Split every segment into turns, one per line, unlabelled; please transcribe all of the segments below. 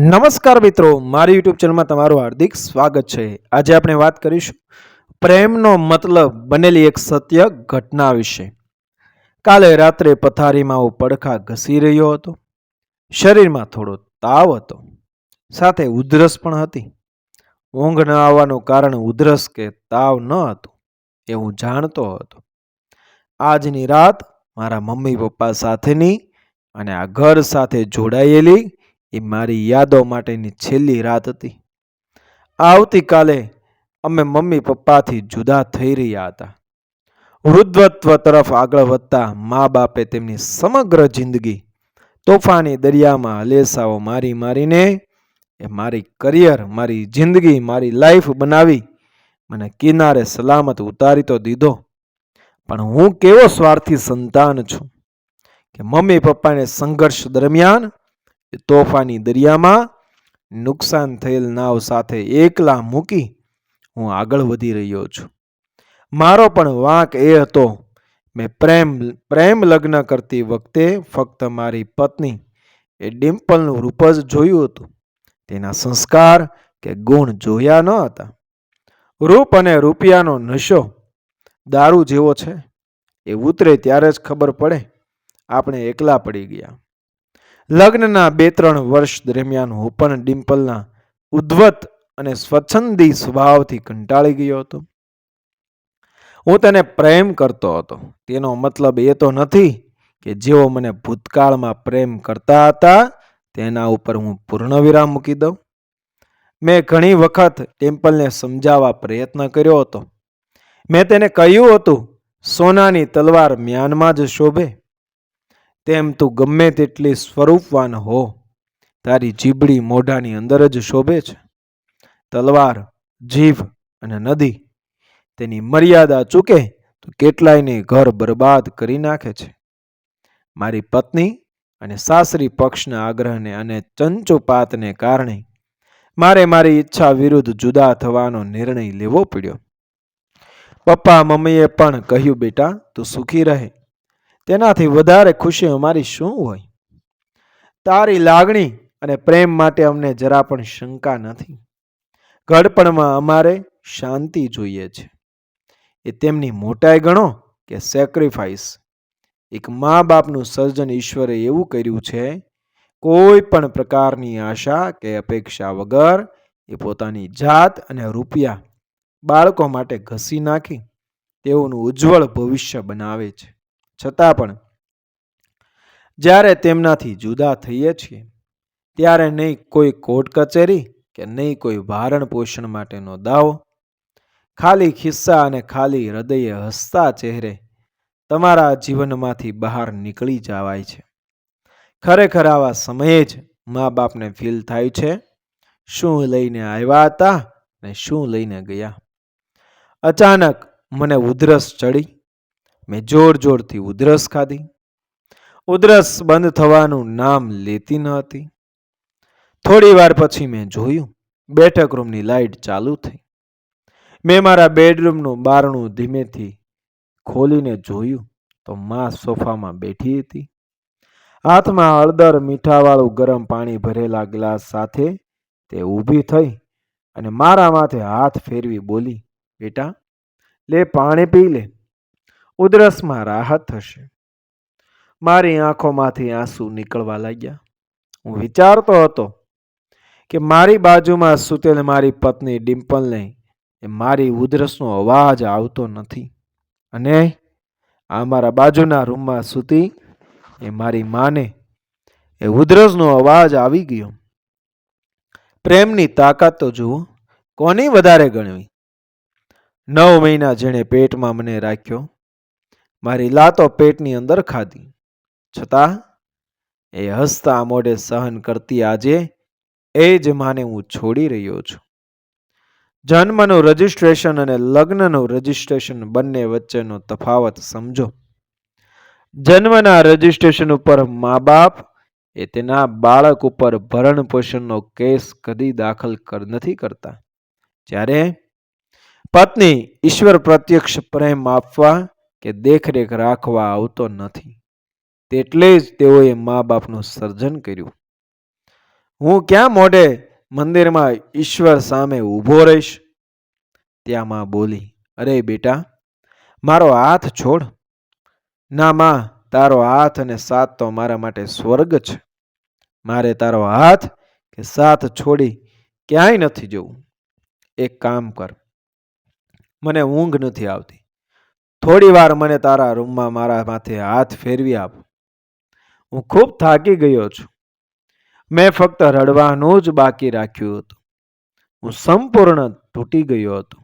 નમસ્કાર મિત્રો, મારી યુટ્યુબ ચેનલમાં તમારું હાર્દિક સ્વાગત છે. આજે આપણે વાત કરીશું પ્રેમનો મતલબ બનેલી એક સત્ય ઘટના વિશે. કાલે રાત્રે પથારીમાં હું પડખા ઘસી રહ્યો હતો. શરીરમાં થોડો તાવ હતો. સાથે ઉધરસ પણ હતી. ઊંઘ ન આવવાનું કારણ ઉધરસ કે તાવ ન હતું એ હું જાણતો હતો. આજની રાત મારા મમ્મી પપ્પા સાથેની અને આ ઘર સાથે જોડાયેલી એ મારી યાદો માટેની છેલ્લી રાત હતી. આવતીકાલે અમે મમ્મી પપ્પાથી જુદા થઈ રહ્યા હતા. વૃદ્ધત્વ તરફ આગળ વધતા મા બાપે તેમની સમગ્ર જિંદગી તોફાની દરિયામાં હલેસાઓ મારી મારીને એ મારી કરિયર, મારી જિંદગી, મારી લાઈફ બનાવી મને કિનારે સલામત ઉતારી તો દીધો. પણ હું કેવો સ્વાર્થી સંતાન છું કે મમ્મી પપ્પાને સંઘર્ષ દરમિયાન તોફાની દરિયામાં નુકસાન થયેલ નાવ સાથે એકલા મૂકી હું આગળ વધી રહ્યો છું. મારો પણ વાંક એ હતો, મેં પ્રેમ પ્રેમ લગ્ન કરતી વખતે ફક્ત મારી પત્ની એ ડિમ્પલનું રૂપ જ જોયું હતું. તેના સંસ્કાર કે ગુણ જોયા ન હતા. રૂપ અને રૂપિયાનો નશો દારૂ જેવો છે. એ ઉતરે ત્યારે જ ખબર પડે. આપણે એકલા પડી ગયા. લગ્નના બે ત્રણ વર્ષ દરમિયાન હું પણ ડિમ્પલના ઉદ્વત અને સ્વચ્છંદી સ્વભાવથી કંટાળી ગયો હતો. હું તેને પ્રેમ કરતો હતો. તેનો મતલબ એ તો નથી કે જેઓ મને ભૂતકાળમાં પ્રેમ કરતા હતા તેના ઉપર હું પૂર્ણ વિરામ મૂકી દઉં. મેં ઘણી વખત ટેમ્પલને સમજાવવા પ્રયત્ન કર્યો હતો. મેં તેને કહ્યું હતું, સોનાની તલવાર મ્યાનમાં જ શોભે. તેમ તું ગમે તેટલી સ્વરૂપવાન હો. તારી જીબડી મોઢાની અંદર જ શોભે છે. તલવાર, જીભ અને નદી. તેની મર્યાદા ચૂકે તો કેટલાયને ઘર બરબાદ કરી નાખે છે. મારી પત્ની અને સાસરી પક્ષના આગ્રહને અને ચંચુપાતને કારણે મારે મારી ઈચ્છા વિરુદ્ધ જુદા થવાનો નિર્ણય લેવો પડ્યો. પપ્પા મમ્મીએ પણ કહ્યું, બેટા, તું સુખી રહે. તેનાથી વધારે ખુશી અમારી શું હોય? તારી લાગણી અને પ્રેમ માટે અમને જરા પણ શંકા નથી. ઘડપણમાં અમારે શાંતિ જોઈએ છે. એ તેમની મોટાઈ ગણો કે સેક્રિફાઈસ એક મા બાપનું સર્જન ઈશ્વરે એવું કર્યું છે, કોઈ પણ પ્રકારની આશા કે અપેક્ષા વગર એ પોતાની જાત અને રૂપિયા બાળકો માટે ઘસી નાખી, તેઓનું ઉજ્જવળ ભવિષ્ય બનાવે છે. છતાં પણ જ્યારે તેમનાથી જુદા થઈએ છીએ, ત્યારે નહીં કોઈ કોર્ટ કચેરી કે નહીં કોઈ ભારણ પોષણ માટેનો દાવો, ખાલી ખિસ્સા અને ખાલી હૃદયે હસતા ચહેરે તમારા જીવનમાંથી બહાર નીકળી જવાય છે. ખરેખર આવા સમયે જ મા બાપને ફીલ થાય છે, શું લઈને આવ્યા હતા ને શું લઈને ગયા? અચાનક મને ઉધરસ ચડી. મેં જોર જોરથી ઉધરસ ખાધી. ઉધરસ બંધ થવાનું નામ લેતી ન હતી. થોડી વાર પછી મેં જોયું, બેઠક રૂમની લાઇટ ચાલુ થઈ. મેં મારા બેડરૂમનું બારણું ધીમેથી ખોલીને જોયું તો મા સોફામાં બેઠી હતી. હાથમાં હળદર મીઠાવાળું ગરમ પાણી ભરેલા ગ્લાસ સાથે તે ઊભી થઈ અને મારા માથે હાથ ફેરવી બોલી, બેટા, લે પાણી પી લે. ઉધરસમાં રાહત થશે. મારી આંખોમાંથી આંસુ નીકળવા લાગ્યા. હું વિચારતો હતો કે મારી બાજુમાં સૂતેલ મારી પત્ની ડિમ્પલને એ મારી ઉધરસનો અવાજ આવતો નથી. અને આ મારા બાજુના રૂમમાં સૂતી એ મારી માને એ ઉધરસનો અવાજ આવી ગયો. પ્રેમની તાકાત તો જુઓ, કોની વધારે ગણવી? નવ મહિના જેણે પેટમાં મને રાખ્યો. મારી લાતો પેટની અંદર ખાધી. છતાં, એ હસતા મોઢે સહન કરતી આજે એ જ માને હું છોડી રહ્યો છું. જન્મનું રજિસ્ટ્રેશન અને લગ્નનું રજિસ્ટ્રેશન બંને વચ્ચેનો તફાવત સમજો. જન્મના રજિસ્ટ્રેશન ઉપર મા બાપ એ તેના બાળક ઉપર ભરણ પોષણનો કેસ કદી દાખલ કર, નથી કરતા. જ્યારે પત્ની ઈશ્વર પ્રત્યક્ષ પ્રેમ આપવા કે દેખરેખ રાખવા આવતો નથી. તેટલે જ તેઓએ મા બાપનું સર્જન કર્યું. હું ક્યાં મોઢે મંદિરમાં ઈશ્વર સામે ઊભો રહીશ? ત્યાં માં બોલી, અરે બેટા, મારો હાથ છોડ. ના માં, તારો હાથ અને સાથ તો મારા માટે સ્વર્ગ છે. મારે તારો હાથ કે સાથ છોડી ક્યાંય નથી જવું. એક કામ કર. મને ઊંઘ નથી આવતી. થોડી વાર મને તારા રૂમમાં મારા માથે હાથ ફેરવી આપ. હું ખૂબ થાકી ગયો છું. મેં ફક્ત રડવાનું જ બાકી રાખ્યું હતું. હું સંપૂર્ણ તૂટી ગયો હતો.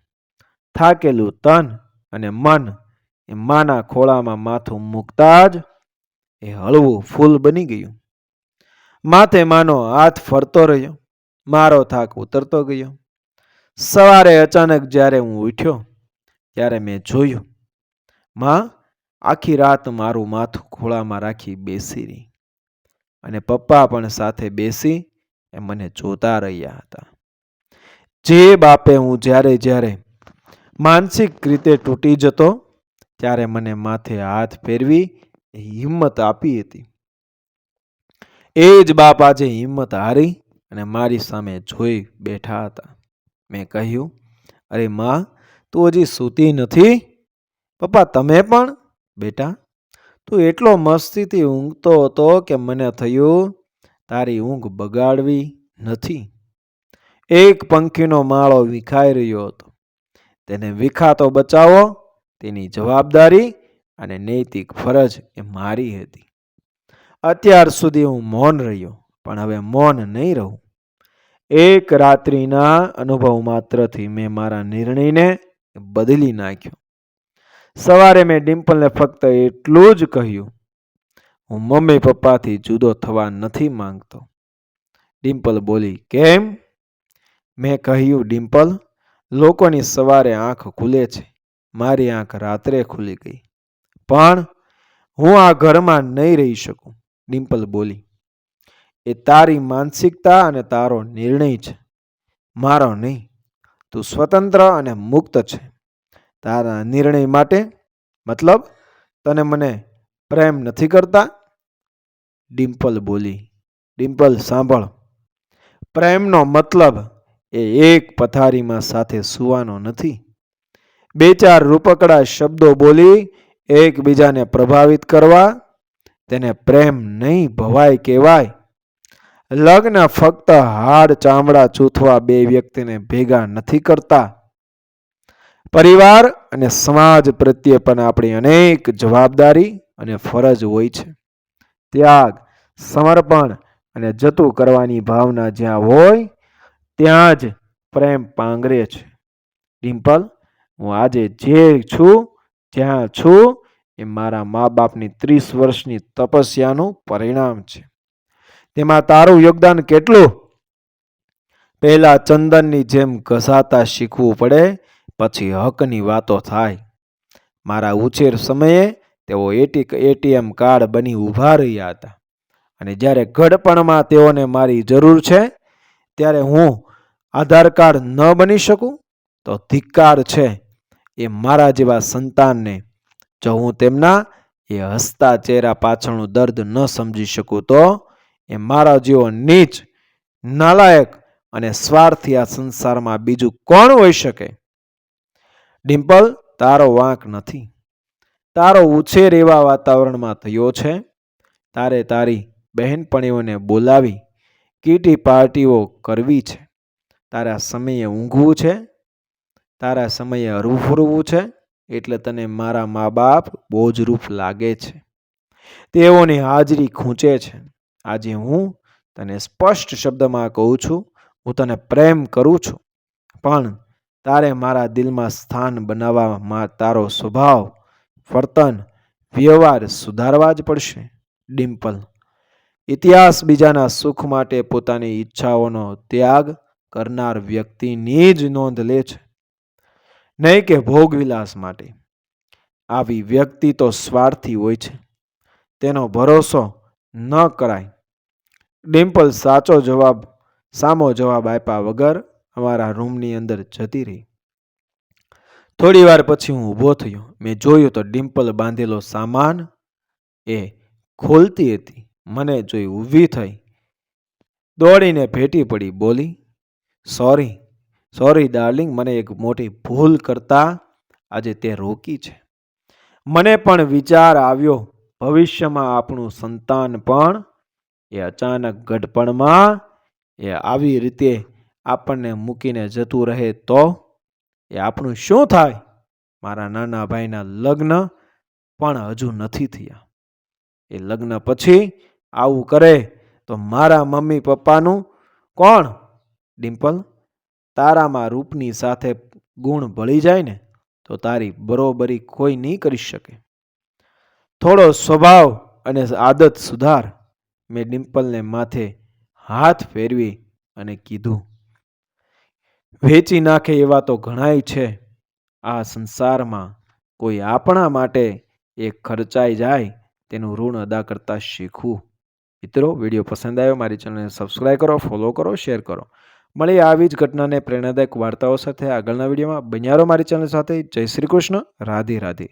થાકેલું તન અને મન એ માના ખોળામાં માથું મૂકતા જ એ હળવું ફૂલ બની ગયું. માથે માનો હાથ ફરતો રહ્યો. મારો થાક ઉતરતો ગયો. સવારે અચાનક જ્યારે હું ઉઠ્યો, ત્યારે મેં જોયું માં આખી રાત મારું માથું ખોળામાં રાખી બેસી રહી અને પપ્પા પણ સાથે બેસી એ મને જોતા રહ્યા હતા. જે બાપે હું જ્યારે જ્યારે માનસિક રીતે તૂટી જતો, ત્યારે મને માથે હાથ ફેરવી હિંમત આપી હતી. એ જ બાપ આજે હિંમત હારી અને મારી સામે જોઈ બેઠા હતા. મેં કહ્યું, અરે માં, તું હજી સૂતી નથી? પપ્પા, તમે પણ? બેટા, તું એટલો મસ્તીથી ઊંઘતો હતો કે મને થયું, તારી ઊંઘ બગાડવી નથી. એક પંખીનો માળો વિખાઈ રહ્યો હતો. તેને વિખાતો બચાવો, તેની જવાબદારી અને નૈતિક ફરજ એ મારી હતી. અત્યાર સુધી હું મૌન રહ્યો, પણ હવે મૌન નહીં રહું. એક રાત્રિના અનુભવ માત્રથી મેં મારા નિર્ણયને બદલી નાખ્યો. સવારે મેં ડિમ્પલને ફક્ત એટલું જ કહ્યું, હું મમ્મી પપ્પાથી જુદો થવા નથી માંગતો. ડિમ્પલ બોલી, કેમ? મેં કહ્યું, ડિમ્પલ, લોકોની સવારે આંખ ખુલે છે. મારી આંખ રાત્રે ખુલી ગઈ. પણ હું આ ઘરમાં નહીં રહી શકું. ડિમ્પલ બોલી, એ તારી માનસિકતા અને તારો નિર્ણય છે. મારો નહીં. તું સ્વતંત્ર અને મુક્ત છે. તારા નિર્ણય માટે મતલબ તને મને પ્રેમ નથી કરતા? ડિમ્પલ બોલી, ડિમ્પલ સાંભળ. પ્રેમનો મતલબ એ એક પથારીમાં સાથે સૂવાનો નથી. બે ચાર રૂપકડા શબ્દો બોલી એકબીજાને પ્રભાવિત કરવા તેને પ્રેમ નહીં ભવાય કહેવાય. લગ્ન ફક્ત હાડ ચામડા ચૂથવા બે વ્યક્તિને ભેગા નથી કરતા. પરિવાર અને સમાજ પ્રત્યે પણ આપણી અનેક જવાબદારી અને ફરજ હોય છે. ત્યાગ, સમર્પણ અને જતું કરવાની ભાવના જ્યાં હોય, ત્યાં જ પ્રેમ પાંગરે છે. ડિમ્પલ, હું આજે જે છું, જ્યાં છું, એ મારા મા બાપની ત્રીસ વર્ષની તપસ્યાનું પરિણામ છે. તેમાં તારું યોગદાન કેટલું? પહેલા ચંદનની જેમ ઘસાતા શીખવું પડે પછી હકની વાતો થાય. મારા ઉછેર સમયે તેઓ એટી એટીએમ કાર્ડ બની ઊભા રહ્યા હતા. અને જ્યારે ઘડપણમાં તેઓને મારી જરૂર છે, ત્યારે હું આધાર કાર્ડ ન બની શકું, તો ધિક્કાર છે એ મારા જેવા સંતાનને. જો હું તેમના એ હસતા ચહેરા પાછળનું દર્દ ન સમજી શકું, તો એ મારા જેવો નીચ, નાલાયક અને સ્વાર્થી આ સંસારમાં બીજું કોણ હોઈ શકે? ડિમ્પલ, તારો વાંક નથી. તારો ઉછેર એવા વાતાવરણમાં થયો છે. તારે તારી બહેનપણીઓને બોલાવી, કીટી પાર્ટીઓ કરવી છે. તારા સમયે ઊંઘવું છે. તારા સમયે રૂફરવું છે. એટલે તને મારા મા બાપ બોજરૂપ લાગે છે. તેઓની હાજરી ખૂંચે છે. આજે હું તને સ્પષ્ટ શબ્દમાં કહું છું. હું તને પ્રેમ કરું છું. પણ તારે મારા દિલમાં સ્થાન બનાવવામાં તારો સ્વભાવ, વર્તન, વ્યવહાર સુધારવા જ પડશે, ડિમ્પલ. ઇતિહાસ બીજાના સુખ માટે પોતાની ઈચ્છાઓનો ત્યાગ કરનાર વ્યક્તિની જ નોંધ લે છે. નહીં કે ભોગવિલાસ માટે. આવી વ્યક્તિ તો સ્વાર્થી હોય છે. તેનો ભરોસો ન કરાય. ડિમ્પલ સાચો જવાબ, સામો જવાબ આપ્યા વગર અમારા રૂમની અંદર જતી રહી. થોડી વાર પછી હું ઊભો થયો. મેં જોયું તો ડિમ્પલ બાંધેલો સામાન એ ખોલતી હતી. મને જોઈ ઊભી થઈ. દોડીને ભેટી પડી. બોલી, સોરી સોરી ડાર્લિંગ, મને એક મોટી ભૂલ કરતા આજે તે રોકી છે. મને પણ વિચાર આવ્યો, ભવિષ્યમાં આપણું સંતાન પણ એ અચાનક ગઢપણમાં એ આવી રીતે આપણને મૂકીને જતું રહે તો એ આપણું શું થાય? મારા નાના ભાઈના લગ્ન પણ હજુ નથી થયા. એ લગ્ન પછી આવું કરે તો મારા મમ્મી પપ્પાનું કોણ? ડિમ્પલ, તારામાં રૂપની સાથે ગુણ ભળી જાય ને તો તારી બરોબરી કોઈ નહીં કરી શકે. થોડો સ્વભાવ અને આદત સુધાર. મેં ડિમ્પલને માથે હાથ ફેરવી અને કીધું વેચી નાખે એવા તો ઘણાય છે. આ સંસારમાં કોઈ આપણા માટે એ ખર્ચાઈ જાય તેનું ઋણ અદા કરતાં શીખવું. મિત્રો, વીડિયો પસંદ આવ્યો મારી ચેનલને સબસ્ક્રાઈબ કરો ફોલો કરો શેર કરો. મળી આવી જ ઘટનાને પ્રેરણાદાયક વાર્તાઓ સાથે આગળના વિડીયોમાં. બન્યારો મારી ચેનલ સાથે. જય શ્રી કૃષ્ણ. રાધે રાધે.